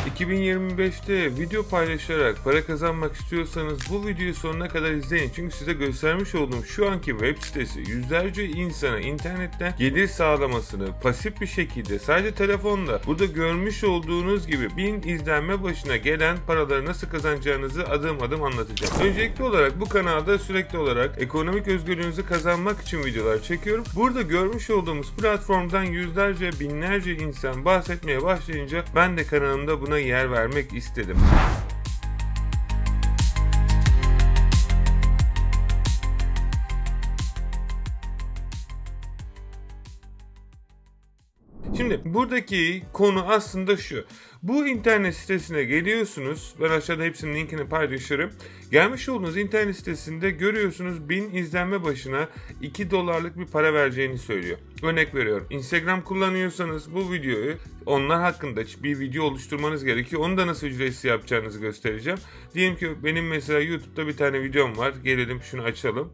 2025'te video paylaşarak para kazanmak istiyorsanız bu videoyu sonuna kadar izleyin. Çünkü size göstermiş olduğum şu anki web sitesi yüzlerce insana internetten gelir sağlamasını pasif bir şekilde sadece telefonla burada görmüş olduğunuz gibi bin izlenme başına gelen paraları nasıl kazanacağınızı adım adım anlatacağım. Öncelikli olarak bu kanalda sürekli olarak ekonomik özgürlüğünüzü kazanmak için videolar çekiyorum. Burada görmüş olduğumuz platformdan yüzlerce binlerce insan bahsetmeye başlayınca ben de kanalımda buna yer vermek istedim. Buradaki konu aslında şu. Bu internet sitesine geliyorsunuz. Ben aşağıda hepsinin linkini paylaşırım. Gelmiş olduğunuz internet sitesinde görüyorsunuz 1000 izlenme başına 2 dolarlık bir para vereceğini söylüyor. Örnek veriyorum. Instagram kullanıyorsanız bu videoyu onlar hakkında bir video oluşturmanız gerekiyor. Onu da nasıl ücretsiz yapacağınızı göstereceğim. Diyelim ki benim mesela YouTube'da bir tane videom var. Gelelim şunu açalım.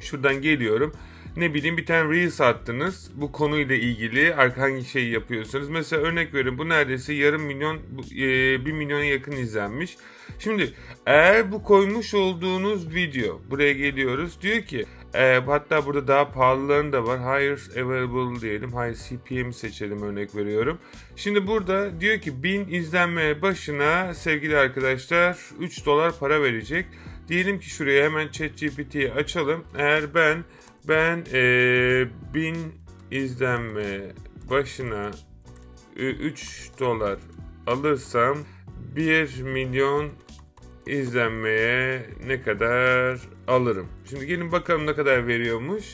Şuradan geliyorum. Ne bileyim bir tane Reels attınız. Bu konuyla ilgili hangi şeyi yapıyorsunuz. Mesela örnek verin bu neredeyse yarım milyon, e, bir milyona yakın izlenmiş. Şimdi eğer bu koymuş olduğunuz video buraya geliyoruz. Diyor ki e, hatta burada daha pahalıların da var. Higher available diyelim. Higher CPM seçelim örnek veriyorum. Şimdi burada diyor ki 1000 izlenme başına sevgili arkadaşlar 3 dolar para verecek. Diyelim ki şuraya hemen ChatGPT'yi açalım. Eğer ben ben eee 1000 izlenme başına 3 dolar alırsam 1 milyon izlenmeye ne kadar alırım? Şimdi gelin bakalım ne kadar veriyormuş.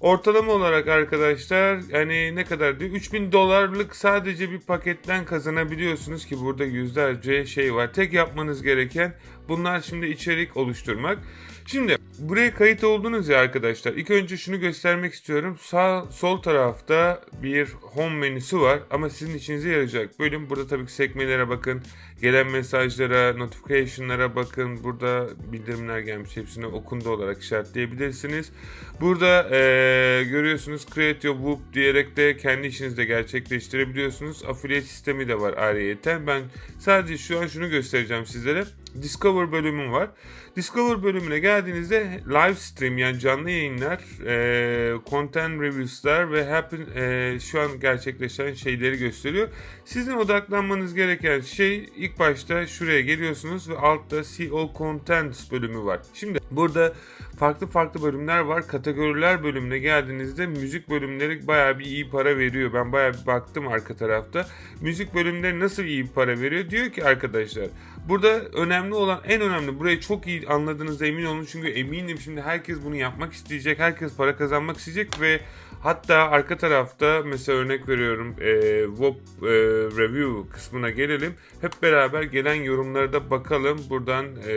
Ortalama olarak arkadaşlar yani ne kadar diyor? 3000 dolarlık sadece bir paketten kazanabiliyorsunuz ki burada yüzlerce şey var. Tek yapmanız gereken bunlar şimdi içerik oluşturmak. Şimdi buraya kayıt oldunuz ya arkadaşlar. İlk önce şunu göstermek istiyorum. Sağ sol tarafta bir home menüsü var ama sizin içinize yarayacak bölüm. Burada tabii ki sekmelere bakın. Gelen mesajlara, notification'lara bakın. Burada bildirimler gelmiş. Hepsini okundu olarak işaretleyebilirsiniz. Burada eee, görüyorsunuz Create Your Whoop diyerek de kendi işinizde gerçekleştirebiliyorsunuz. Affiliate sistemi de var ayrıyeten. Ben sadece şu an şunu göstereceğim sizlere. Discover bölümüm var. Discover bölümüne geldiğinizde live stream yani canlı yayınlar, e, content reviews'lar ve happen, e, şu an gerçekleşen şeyleri gösteriyor. Sizin odaklanmanız gereken şey ilk başta şuraya geliyorsunuz ve altta All Contents bölümü var. Şimdi burada farklı farklı bölümler var. Kategoriler bölümüne geldiğinizde müzik bölümleri bayağı bir iyi para veriyor. Ben bayağı bir baktım arka tarafta. Müzik bölümleri nasıl iyi para veriyor? Diyor ki arkadaşlar burada önemli olan en önemli burayı çok iyi anladığınızda emin olun. Çünkü eminim şimdi herkes bunu yapmak isteyecek. Herkes para kazanmak isteyecek ve hatta arka tarafta mesela örnek veriyorum e, WOP e, review kısmına gelelim. Hep beraber gelen yorumlara da bakalım. Buradan e,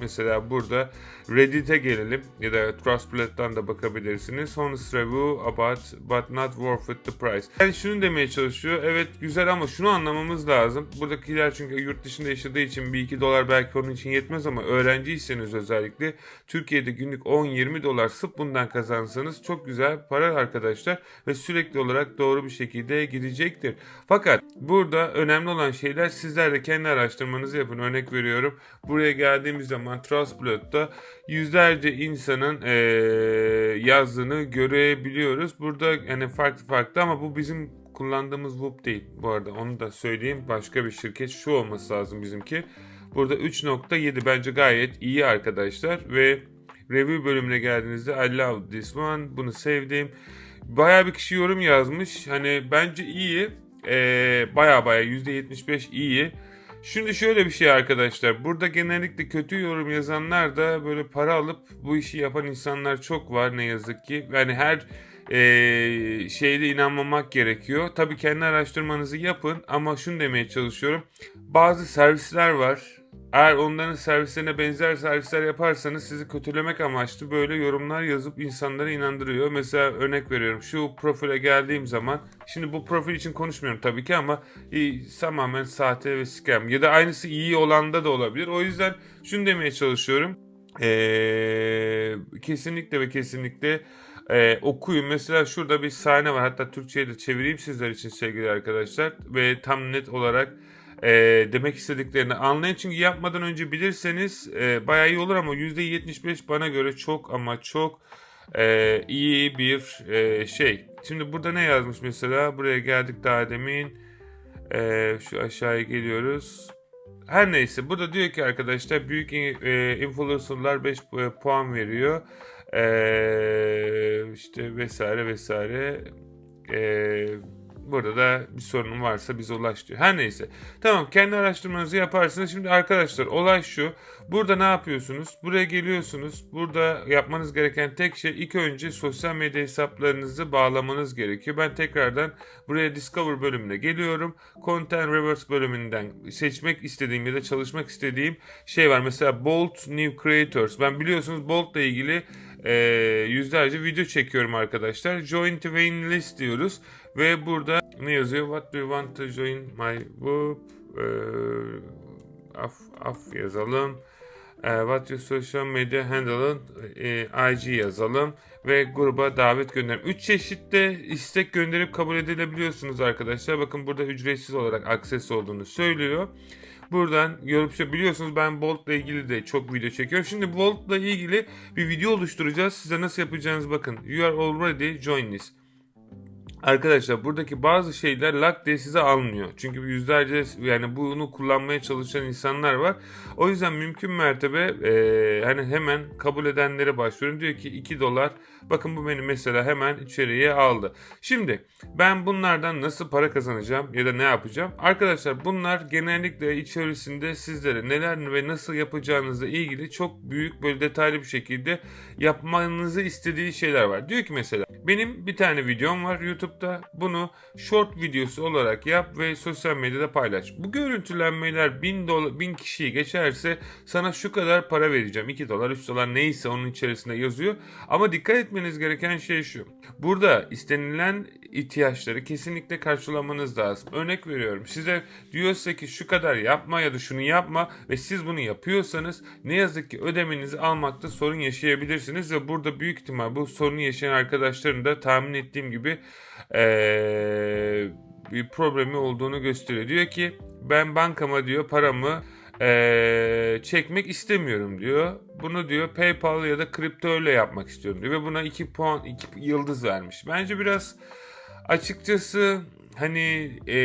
mesela burada Reddit'e gelelim ya da Trustpilet'tan da bakabilirsiniz. Honest review about but not worth it the price. Yani şunu demeye çalışıyor. Evet güzel ama şunu anlamamız lazım. Buradakiler çünkü yurt dışında yaşadığı için bir iki dolar belki onun için yetmez ama öğrenciyseniz özellikle Türkiye'de günlük 10-20 dolar sırf bundan kazansanız çok güzel para arkadaşlar ve sürekli olarak doğru bir şekilde gidecektir. Fakat burada önemli olan şeyler sizler de kendi araştırmanızı yapın. Örnek veriyorum. Buraya geldiğimiz zaman Trustpilot'ta yüzlerce insanın eee, yazdığını görebiliyoruz. Burada yani farklı farklı ama bu bizim kullandığımız Whoop değil. Bu arada onu da söyleyeyim. Başka bir şirket şu olması lazım bizimki. Burada 3.7 bence gayet iyi arkadaşlar ve review bölümüne geldiğinizde I love this one. Bunu sevdim. Baya bir kişi yorum yazmış. Hani bence iyi. Ee, baya baya %75 iyi. Şimdi şöyle bir şey arkadaşlar. Burada genellikle kötü yorum yazanlar da böyle para alıp bu işi yapan insanlar çok var ne yazık ki. Yani her eee şeyde inanmamak gerekiyor. Tabii kendi araştırmanızı yapın ama şunu demeye çalışıyorum. Bazı servisler var. Eğer onların servislerine benzer servisler yaparsanız sizi kötülemek amaçlı böyle yorumlar yazıp insanları inandırıyor. Mesela örnek veriyorum şu profile geldiğim zaman şimdi bu profil için konuşmuyorum tabii ki ama e, tamamen sahte ve scam ya da aynısı iyi olanda da olabilir. O yüzden şunu demeye çalışıyorum. Ee, kesinlikle ve kesinlikle e, okuyun. Mesela şurada bir sahne var. Hatta Türkçe'ye de çevireyim sizler için sevgili arkadaşlar. Ve tam net olarak e, demek istediklerini anlayın. Çünkü yapmadan önce bilirseniz e, bayağı iyi olur ama %75 bana göre çok ama çok e, iyi bir e, şey. Şimdi burada ne yazmış mesela? Buraya geldik daha demin. E, şu aşağıya geliyoruz. Her neyse burada diyor ki arkadaşlar büyük e, influencerlar 5 puan veriyor. E, işte vesaire vesaire. E, Burada da bir sorunun varsa bize ulaş diyor. Her neyse. Tamam kendi araştırmanızı yaparsınız. Şimdi arkadaşlar olay şu. Burada ne yapıyorsunuz? Buraya geliyorsunuz. Burada yapmanız gereken tek şey ilk önce sosyal medya hesaplarınızı bağlamanız gerekiyor. Ben tekrardan buraya Discover bölümüne geliyorum. Content Reverse bölümünden seçmek istediğim ya da çalışmak istediğim şey var. Mesela Bolt New Creators. Ben biliyorsunuz Bolt ile ilgili e, yüzlerce video çekiyorum arkadaşlar. Join to list diyoruz. Ve burada ne yazıyor? What do you want to join my group? E, af, af yazalım. E, what your social media handle? E, IG yazalım. Ve gruba davet gönderim. 3 çeşitte istek gönderip kabul edilebiliyorsunuz arkadaşlar. Bakın burada ücretsiz olarak akses olduğunu söylüyor. Buradan görüp biliyorsunuz ben Bolt ile ilgili de çok video çekiyorum. Şimdi Bolt ile ilgili bir video oluşturacağız. Size nasıl yapacağınızı bakın. You are already join this. Arkadaşlar buradaki bazı şeyler lak diye size almıyor. Çünkü yüzlerce yani bunu kullanmaya çalışan insanlar var. O yüzden mümkün mertebe e, hani hemen kabul edenlere başvuruyorum. Diyor ki 2 dolar. Bakın bu beni mesela hemen içeriye aldı. Şimdi ben bunlardan nasıl para kazanacağım ya da ne yapacağım? Arkadaşlar bunlar genellikle içerisinde sizlere neler ve nasıl yapacağınızla ilgili çok büyük böyle detaylı bir şekilde yapmanızı istediği şeyler var. Diyor ki mesela benim bir tane videom var YouTube'da. Bunu short videosu olarak yap ve sosyal medyada paylaş. Bu görüntülenmeler 1000 dolar 1000 kişiyi geçerse sana şu kadar para vereceğim. 2 dolar, 3 dolar neyse onun içerisinde yazıyor. Ama dikkat etmeniz gereken şey şu. Burada istenilen ihtiyaçları kesinlikle karşılamanız lazım. Örnek veriyorum. Size diyorsa ki şu kadar yapma ya da şunu yapma ve siz bunu yapıyorsanız ne yazık ki ödemenizi almakta sorun yaşayabilirsiniz ve burada büyük ihtimal bu sorunu yaşayan arkadaşların da tahmin ettiğim gibi ee, bir problemi olduğunu gösteriyor. Diyor ki ben bankama diyor paramı ee, çekmek istemiyorum diyor. Bunu diyor PayPal ya da kripto ile yapmak istiyorum diyor ve buna 2 puan 2 yıldız vermiş. Bence biraz açıkçası hani e,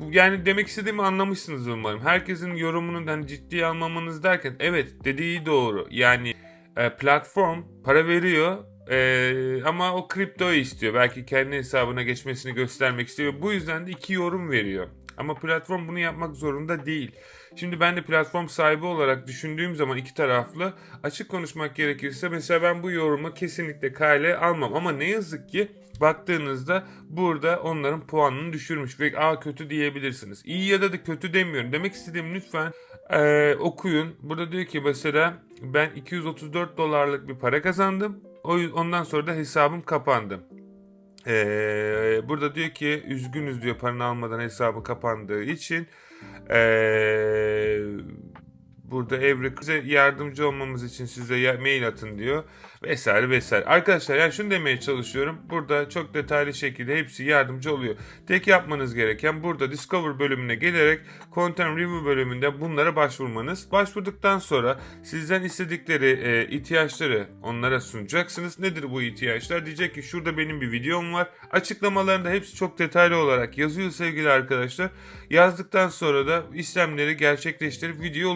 bu yani demek istediğimi anlamışsınız umarım. Herkesin yorumunu hani ciddiye almamanız derken evet dediği doğru. Yani e, platform para veriyor ee, ama o kriptoyu istiyor. Belki kendi hesabına geçmesini göstermek istiyor. Bu yüzden de iki yorum veriyor. Ama platform bunu yapmak zorunda değil. Şimdi ben de platform sahibi olarak düşündüğüm zaman iki taraflı açık konuşmak gerekirse mesela ben bu yorumu kesinlikle kale almam. Ama ne yazık ki baktığınızda burada onların puanını düşürmüş ve a kötü diyebilirsiniz. İyi ya da da kötü demiyorum. Demek istediğim lütfen e, okuyun. Burada diyor ki mesela ben 234 dolarlık bir para kazandım. O ondan sonra da hesabım kapandı. Ee, burada diyor ki üzgünüz diyor paranı almadan hesabı kapandığı için. Ee, burada size yardımcı olmamız için size mail atın diyor vesaire vesaire. Arkadaşlar yani şunu demeye çalışıyorum. Burada çok detaylı şekilde hepsi yardımcı oluyor. Tek yapmanız gereken burada Discover bölümüne gelerek Content Review bölümünde bunlara başvurmanız. Başvurduktan sonra sizden istedikleri e, ihtiyaçları onlara sunacaksınız. Nedir bu ihtiyaçlar? Diyecek ki şurada benim bir videom var. Açıklamalarında hepsi çok detaylı olarak yazıyor sevgili arkadaşlar. Yazdıktan sonra da işlemleri gerçekleştirip video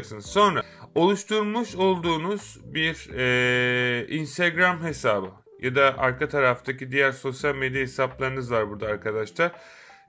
oluşturacaksınız. Sonra oluşturmuş olduğunuz bir e, Instagram hesabı ya da arka taraftaki diğer sosyal medya hesaplarınız var burada arkadaşlar.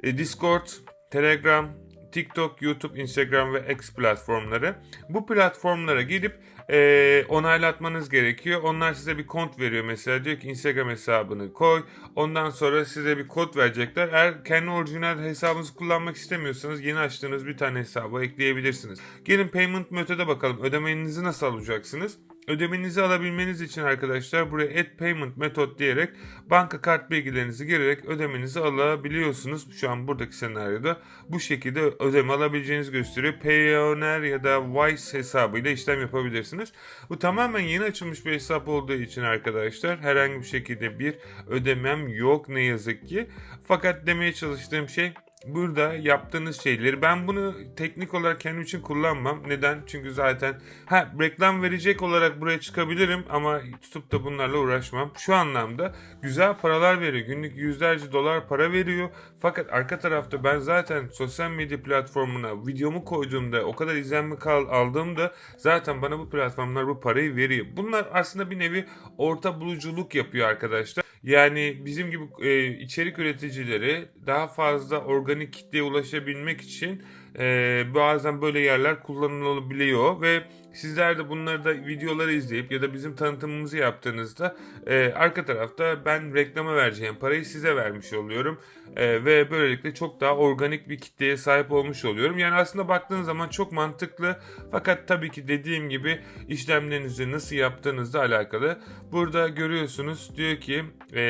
E, Discord, Telegram, TikTok, YouTube, Instagram ve X platformları. Bu platformlara gidip e, onaylatmanız gerekiyor. Onlar size bir kont veriyor mesela. Diyor ki Instagram hesabını koy. Ondan sonra size bir kod verecekler. Eğer kendi orijinal hesabınızı kullanmak istemiyorsanız yeni açtığınız bir tane hesabı ekleyebilirsiniz. Gelin payment methoda bakalım. Ödemenizi nasıl alacaksınız? Ödemenizi alabilmeniz için arkadaşlar buraya Add Payment Method diyerek banka kart bilgilerinizi girerek ödemenizi alabiliyorsunuz. Şu an buradaki senaryoda bu şekilde ödeme alabileceğinizi gösteriyor. Payoneer ya da Wise hesabıyla işlem yapabilirsiniz. Bu tamamen yeni açılmış bir hesap olduğu için arkadaşlar herhangi bir şekilde bir ödemem yok ne yazık ki. Fakat demeye çalıştığım şey burada yaptığınız şeyleri ben bunu teknik olarak kendim için kullanmam. Neden? Çünkü zaten ha reklam verecek olarak buraya çıkabilirim ama tutup da bunlarla uğraşmam. Şu anlamda güzel paralar veriyor. Günlük yüzlerce dolar para veriyor. Fakat arka tarafta ben zaten sosyal medya platformuna videomu koyduğumda o kadar izlenme kal aldığımda zaten bana bu platformlar bu parayı veriyor. Bunlar aslında bir nevi orta buluculuk yapıyor arkadaşlar. Yani bizim gibi e, içerik üreticileri daha fazla organik kitleye ulaşabilmek için e, bazen böyle yerler kullanılabiliyor ve sizler de bunları da videoları izleyip ya da bizim tanıtımımızı yaptığınızda e, arka tarafta ben reklama vereceğim parayı size vermiş oluyorum E, ve böylelikle çok daha organik bir kitleye sahip olmuş oluyorum. Yani aslında baktığınız zaman çok mantıklı fakat tabii ki dediğim gibi işlemlerinizi nasıl yaptığınızla alakalı. Burada görüyorsunuz diyor ki e,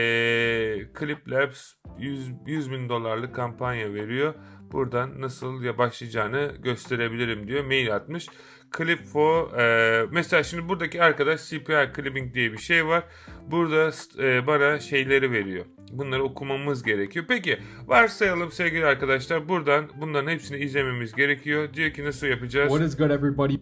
Clip Labs 100, 100 bin dolarlık kampanya veriyor buradan nasıl ya başlayacağını gösterebilirim diyor. Mail atmış. Clip for e, mesela şimdi buradaki arkadaş CPI clipping diye bir şey var. Burada e, bana şeyleri veriyor. Bunları okumamız gerekiyor. Peki varsayalım sevgili arkadaşlar buradan bunların hepsini izlememiz gerekiyor. Diyor ki nasıl yapacağız? What is good, everybody?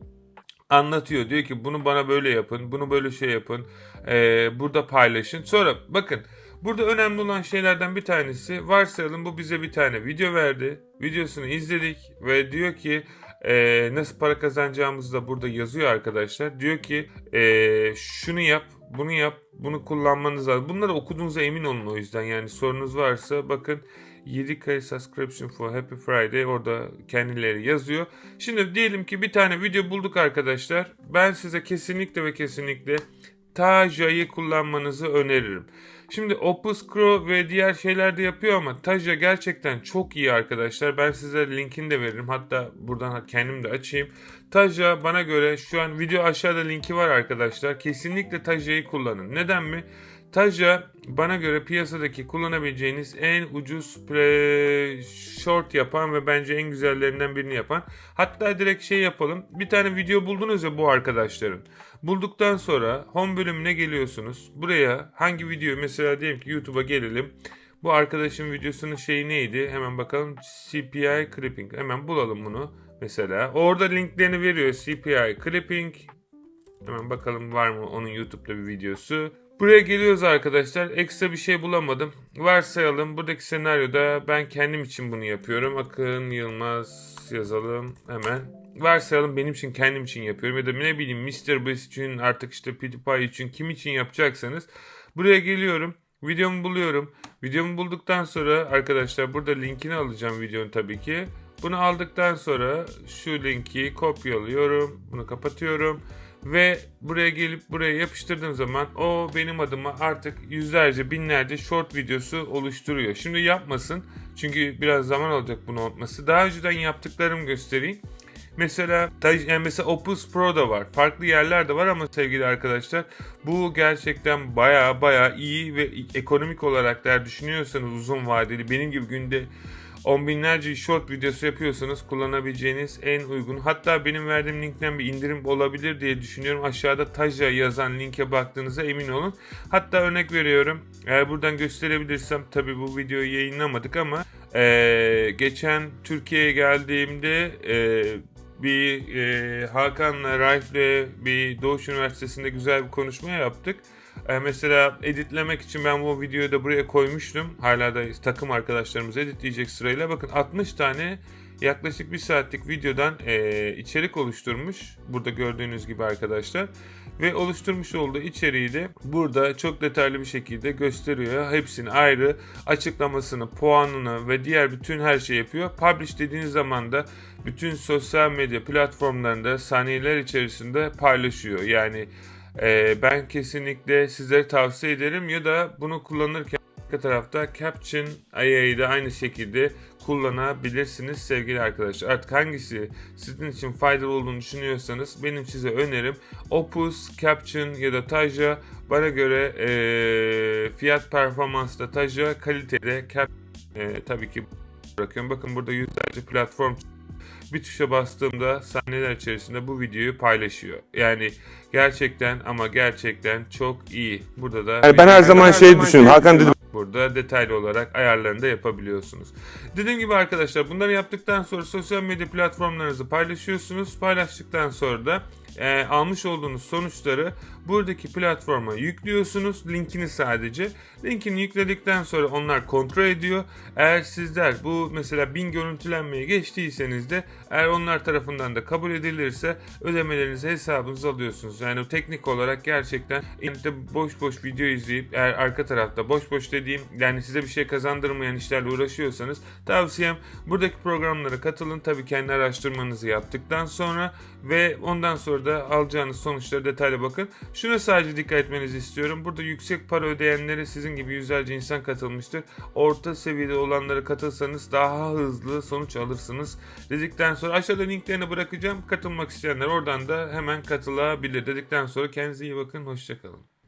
anlatıyor. Diyor ki bunu bana böyle yapın, bunu böyle şey yapın, ee, burada paylaşın. Sonra bakın burada önemli olan şeylerden bir tanesi varsayalım bu bize bir tane video verdi. Videosunu izledik ve diyor ki ee, nasıl para kazanacağımızı da burada yazıyor arkadaşlar. Diyor ki ee, şunu yap, bunu yap, bunu kullanmanız lazım. Bunları okuduğunuza emin olun o yüzden yani sorunuz varsa bakın 7K subscription for Happy Friday orada kendileri yazıyor. Şimdi diyelim ki bir tane video bulduk arkadaşlar. Ben size kesinlikle ve kesinlikle Taja'yı kullanmanızı öneririm. Şimdi Opus Crow ve diğer şeyler de yapıyor ama Taja gerçekten çok iyi arkadaşlar. Ben size linkini de veririm. Hatta buradan kendim de açayım. Taja bana göre şu an video aşağıda linki var arkadaşlar. Kesinlikle Taja'yı kullanın. Neden mi? Taja bana göre piyasadaki kullanabileceğiniz en ucuz play short yapan ve bence en güzellerinden birini yapan. Hatta direkt şey yapalım. Bir tane video buldunuz ya bu arkadaşların. Bulduktan sonra home bölümüne geliyorsunuz. Buraya hangi video mesela diyelim ki YouTube'a gelelim. Bu arkadaşın videosunun şeyi neydi? Hemen bakalım. CPI clipping. Hemen bulalım bunu mesela. Orada linklerini veriyor. CPI clipping. Hemen bakalım var mı onun YouTube'da bir videosu. Buraya geliyoruz arkadaşlar. Ekstra bir şey bulamadım. Varsayalım buradaki senaryoda ben kendim için bunu yapıyorum. Akın Yılmaz yazalım hemen. Varsayalım benim için kendim için yapıyorum ya da ne bileyim Mr. Beast için artık işte PewDiePie için kim için yapacaksanız buraya geliyorum. Videomu buluyorum. Videomu bulduktan sonra arkadaşlar burada linkini alacağım videonun tabii ki. Bunu aldıktan sonra şu linki kopyalıyorum. Bunu kapatıyorum. Ve buraya gelip buraya yapıştırdığım zaman o benim adıma artık yüzlerce binlerce short videosu oluşturuyor. Şimdi yapmasın çünkü biraz zaman alacak bunu olması. Daha önceden yaptıklarımı göstereyim. Mesela yani mesela Opus Pro da var. Farklı yerler de var ama sevgili arkadaşlar bu gerçekten baya baya iyi ve ekonomik olarak der düşünüyorsanız uzun vadeli benim gibi günde on binlerce short videosu yapıyorsanız kullanabileceğiniz en uygun. Hatta benim verdiğim linkten bir indirim olabilir diye düşünüyorum. Aşağıda Taja yazan linke baktığınıza emin olun. Hatta örnek veriyorum. Eğer buradan gösterebilirsem tabi bu videoyu yayınlamadık ama e, geçen Türkiye'ye geldiğimde e, bir e, Hakan'la, Raif'le bir Doğuş Üniversitesi'nde güzel bir konuşma yaptık. E, mesela editlemek için ben bu videoyu da buraya koymuştum. Hala da takım arkadaşlarımız editleyecek sırayla. Bakın 60 tane yaklaşık bir saatlik videodan e, içerik oluşturmuş. Burada gördüğünüz gibi arkadaşlar. Ve oluşturmuş olduğu içeriği de burada çok detaylı bir şekilde gösteriyor. Hepsini ayrı açıklamasını, puanını ve diğer bütün her şey yapıyor. Publish dediğiniz zaman da bütün sosyal medya platformlarında saniyeler içerisinde paylaşıyor. Yani e, ben kesinlikle sizlere tavsiye ederim ya da bunu kullanırken arka tarafta Caption AI'yi de aynı şekilde kullanabilirsiniz sevgili arkadaşlar. Artık hangisi sizin için faydalı olduğunu düşünüyorsanız benim size önerim Opus, Caption ya da Taja bana göre eee, fiyat performansda Taja kalitede Cap eee, tabii ki bırakıyorum. Bakın burada yüzlerce platform bir tuşa bastığımda saniyeler içerisinde bu videoyu paylaşıyor. Yani gerçekten ama gerçekten çok iyi. Burada da Yani ben her zaman şey düşünüyorum. Hakan dedi Burada detaylı olarak ayarlarını da yapabiliyorsunuz. Dediğim gibi arkadaşlar bunları yaptıktan sonra sosyal medya platformlarınızı paylaşıyorsunuz. Paylaştıktan sonra da e, almış olduğunuz sonuçları buradaki platforma yüklüyorsunuz. Linkini sadece. Linkini yükledikten sonra onlar kontrol ediyor. Eğer sizler bu mesela 1000 görüntülenmeye geçtiyseniz de eğer onlar tarafından da kabul edilirse ödemelerinizi hesabınıza alıyorsunuz. Yani teknik olarak gerçekten internette boş boş video izleyip eğer arka tarafta boş boş dediğim yani size bir şey kazandırmayan işlerle uğraşıyorsanız tavsiyem buradaki programlara katılın. Tabii kendi araştırmanızı yaptıktan sonra ve ondan sonra da alacağınız sonuçlara detaylı bakın. Şuna sadece dikkat etmenizi istiyorum. Burada yüksek para ödeyenlere sizin gibi yüzlerce insan katılmıştır. Orta seviyede olanlara katılsanız daha hızlı sonuç alırsınız. Dedikten sonra aşağıda linklerini bırakacağım. Katılmak isteyenler oradan da hemen katılabilir. Dedikten sonra kendinize iyi bakın. Hoşçakalın.